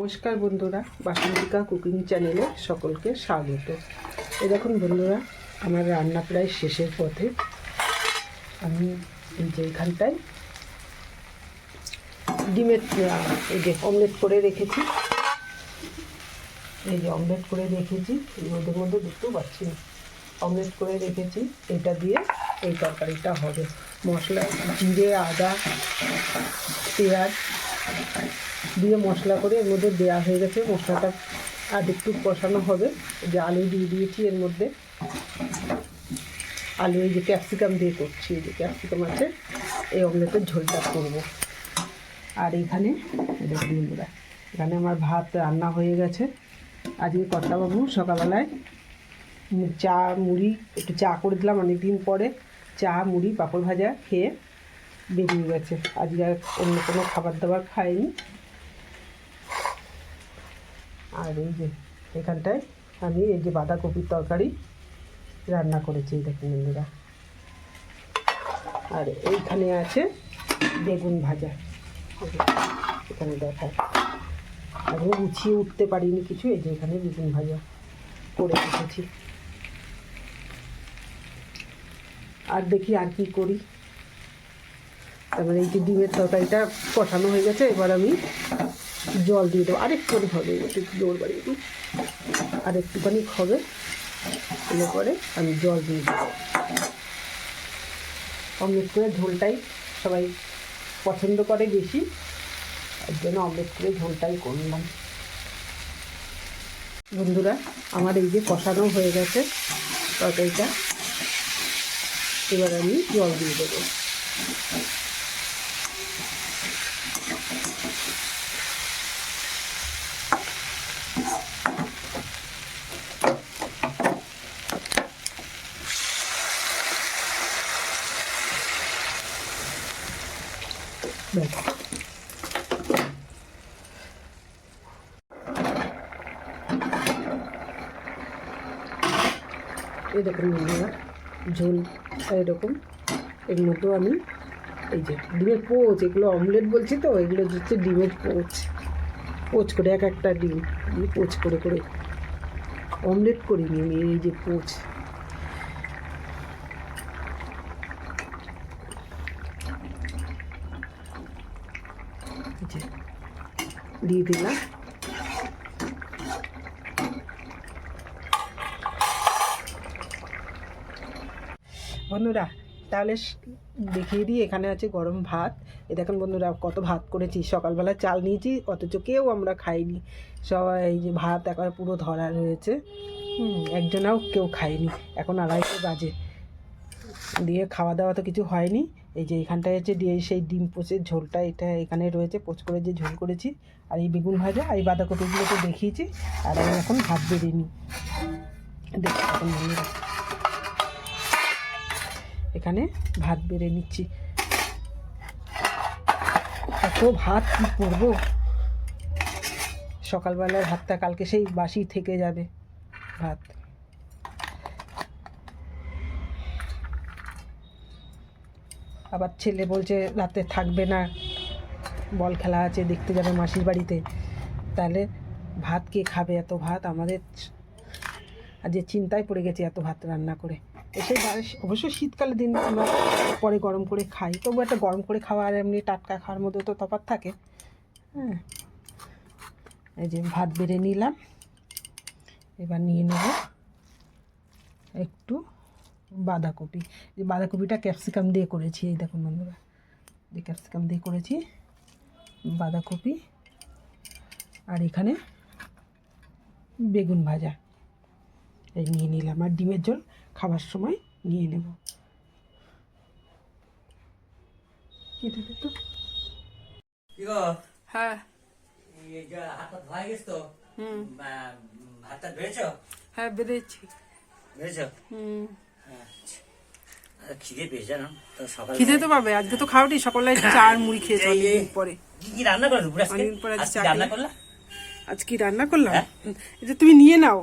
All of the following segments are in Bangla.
নমস্কার বন্ধুরা, বাসন্তিকা কুকিং চ্যানেলে সকলকে স্বাগত। এই দেখুন বন্ধুরা, আমার রান্না প্রায় শেষের পথে। আমি এই যে এখানটায় ডিমের এই যে অমলেট করে রেখেছি। এই যে অমলেট করে রেখেছি মধ্যে মধ্যে দেখতেও পাচ্ছি না। অমলেট করে রেখেছি, এটা দিয়ে এই তরকারিটা হবে। মশলা, জিরে, আদা, পেঁয়াজ দিয়ে মশলা করে এর মধ্যে দেওয়া হয়ে গেছে। মশলাটা আর একটু কষানো হবে। যে আলু দিয়ে দিয়েছি এর মধ্যে। আলু, এই যে ক্যাপসিকাম দিয়ে করছি, এই যে ক্যাপসিকাম আছে, এই অমলেটের ঝোলটা করব। আর এখানে এখানে আমার ভাত রান্না হয়ে গেছে। আজকে কর্তাবাবু সকালবেলায় চা মুড়ি, একটু চা করে দিলাম অনেকদিন পরে। চা, মুড়ি, পাঁপড় ভাজা খেয়ে বেরিয়ে গেছে। আজকে আর অন্য কোনো খাবার দাবার খাইনি। আর এই যে, এখানটায় আমি এই যে বাঁধাকপির তরকারি রান্না করেছি দেখুন বন্ধুরা। আর এইখানে আছে বেগুন ভাজা। এখানে দেখায় আমি গুছিয়ে উঠতে পারিনি কিছু, এই যে এখানে বেগুন ভাজা করে রেখেছি। আর দেখি আর কি করি। তারপরে এই যে ডিমের তরকারিটা কষানো হয়ে গেছে, এবার আমি জল দিয়ে দেবো। আরেকটুখানি হবে একটু জোর বাড়ি একটু আর একটুখানি হবে এলে পরে আমি জল দিয়ে দেবো। অমলেট করে ঝোলটাই সবাই পছন্দ করে বেশি। তার জন্য অমলেট করে ঝোলটাই করলাম। বন্ধুরা, আমার এই যে কষানো হয়ে গেছে তরকারিটা, এবার আমি জল দিয়ে দেবো। ব্যাস এই দেখুন বন্ধুরা, ঝোল এরকম। এর মধ্যেও আমি এই যে ডিমের পোচ, এগুলো অমলেট বলছি তো, এগুলো হচ্ছে ডিমের পোচ। পোচ করে এক একটা ডিম দিয়ে পোচ করে করে অমলেট করিনি আমি এই যে পোচ। যে দিয়ে দিলাম। বন্ধুরা, তাহলে দেখিয়ে দিই, এখানে আছে গরম ভাত। এ দেখুন বন্ধুরা, কত ভাত করেছি। সকালবেলা চাল নিয়েছি, অথচ কেউ আমরা খাইনি। সবাই এই যে ভাত একেবারে পুরো ধরা রয়েছে। একজনাও কেউ খায়নি। এখন আড়াইটে বাজে। দিয়ে খাওয়া দাওয়া তো কিছু হয়নি। এই যে এখানটায় হচ্ছে দিয়ে সেই ডিম পোচের ঝোলটা এটা এখানে রয়েছে, পোচ করে যে ঝোল করেছি। আর এই বেগুন ভাজা, আর এই বাঁধাকপিগুলো তো দেখিয়েছি, আর আমি এখন ভাত বেরিয়ে নিই। দেখি এখানে ভাত বেড়ে নিচ্ছি। এত ভাত, কি করব? সকালবেলার ভাতটা কালকে সেই বাসি থেকে যাবে ভাত। আবার ছেলে বলছে রাতে থাকবে না, বল খেলা আছে, দেখতে যাবে মাসির বাড়িতে। তাহলে ভাত কে খাবে এত ভাত? আমাদের যে চিন্তায় পড়ে গেছে এত ভাত রান্না করে। এসে অবশ্য শীতকালের দিন আমরা পরে গরম করে খাই, তবু একটা গরম করে খাওয়া আর এমনি টাটকা খাওয়ার মধ্যে তো তফাৎ থাকে। হ্যাঁ। এই যে ভাত বেড়ে নিলাম, এবার নিয়ে নেব একটু বাঁধাকপি। এই বাঁধাকপিটা ক্যাপসিকাম দিয়ে করেছি এই দেখুন বন্ধুরা। যে ক্যাপসিকাম দিয়ে করেছি বাঁধাকপি। আর এখানে বেগুন ভাজা। এই নিয়ে নিলাম আর ডিমের জল খাবার সময় নিয়ে নেব। হ্যাঁ। যে হ্যাঁ বেড়েছি ধুয়েছো হুম। খিদে জানো? তো সকাল খিদে তো পাবে আজকে তো খাওয়াটি সকালে চা আর মুড়ি খেয়েছো অনেকদিন পরে। কি কি রান্না করো দুপুরে আজকে? অনেকদিন পরে আজকে রান্না করলা? আজ রান্না করলাম? হ্যাঁ? যে তুমি নিয়ে নাও।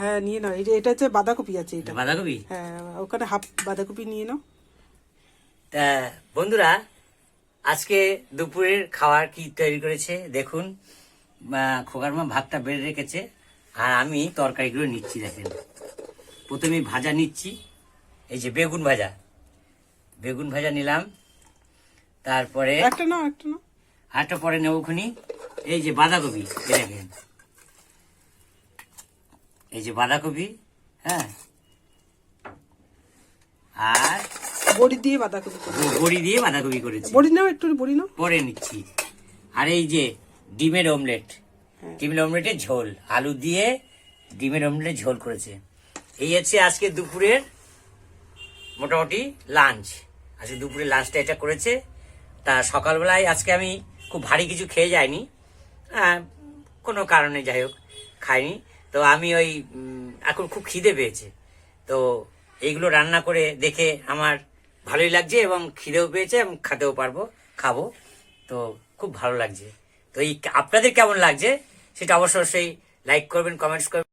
হ্যাঁ নিয়ে নাও। এটা এটা হচ্ছে বাঁধাকপি আছে এটা। বাঁধাকপি? হ্যাঁ ওখানে হাফ বাঁধাকপি নিয়ে নাও। তা বন্ধুরা আজকে দুপুরের খাবার কি তৈরি করেছে? দেখুন খোকার মা ভাতটা বেড়ে রেখেছে আর আমি তরকারিগুলো নিচ্ছি দেখেন। প্রথমে ভাজা নিচ্ছি। এই যে বেগুন ভাজা। বেগুন ভাজা নিলাম। তারপরে একটা পরে নেব খুনি। এই যে বাঁধাকপি দেখেন। এই যে বাঁধাকপি হ্যাঁ। আর বড়ি দিয়ে বাঁধাকপি বড়ি দিয়ে বাঁধাকপি করেছি। বড়ি নাও একটু বড়ি নাও। পরে নিচ্ছি। আর এই যে ডিমের অমলেট হ্যাঁ। ডিমের অমলেটের ঝোল। আলু দিয়ে ডিমের অমলেটের ঝোল করেছে। এই হচ্ছে আজকে দুপুরের মোটামুটি লাঞ্চ আজকে দুপুরে লাঞ্চটা এটা করেছে। তা সকালবেলায় আজকে আমি খুব ভারী কিছু খেয়ে যাইনি। আহ, কোনো কারণে যাই হোক খাইনি। তো আমি ওই এখন খুব খিদে পেয়েছে। তো এইগুলো রান্না করে দেখে আমার ভালোই লাগছে এবং খিদেও পেয়েছে এবং খেতেও পারব খাব। তো খুব ভালো লাগছে। তো এই আপনাদের কেমন লাগছে? সেটা অবশ্যই লাইক করবেন কমেন্টস করবেন।